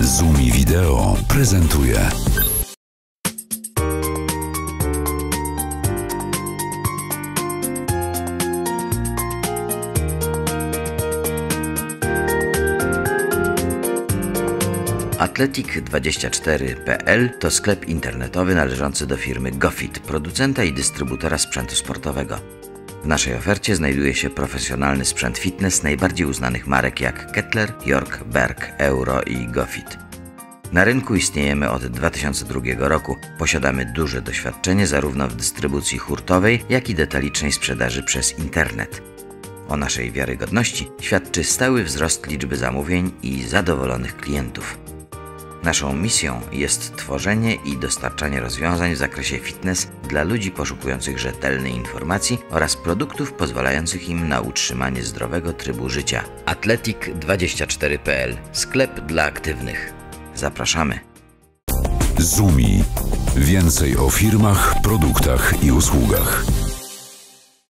Zumi Wideo prezentuje. Atletic24.pl to sklep internetowy należący do firmy Gofit, producenta i dystrybutora sprzętu sportowego. W naszej ofercie znajduje się profesjonalny sprzęt fitness najbardziej uznanych marek jak Kettler, York, Berg, Euro i Gofit. Na rynku istniejemy od 2002 roku. Posiadamy duże doświadczenie zarówno w dystrybucji hurtowej, jak i detalicznej sprzedaży przez internet. O naszej wiarygodności świadczy stały wzrost liczby zamówień i zadowolonych klientów. Naszą misją jest tworzenie i dostarczanie rozwiązań w zakresie fitness dla ludzi poszukujących rzetelnej informacji oraz produktów pozwalających im na utrzymanie zdrowego trybu życia. Atletic24.pl Sklep dla aktywnych. Zapraszamy. Zumi. Więcej o firmach, produktach i usługach.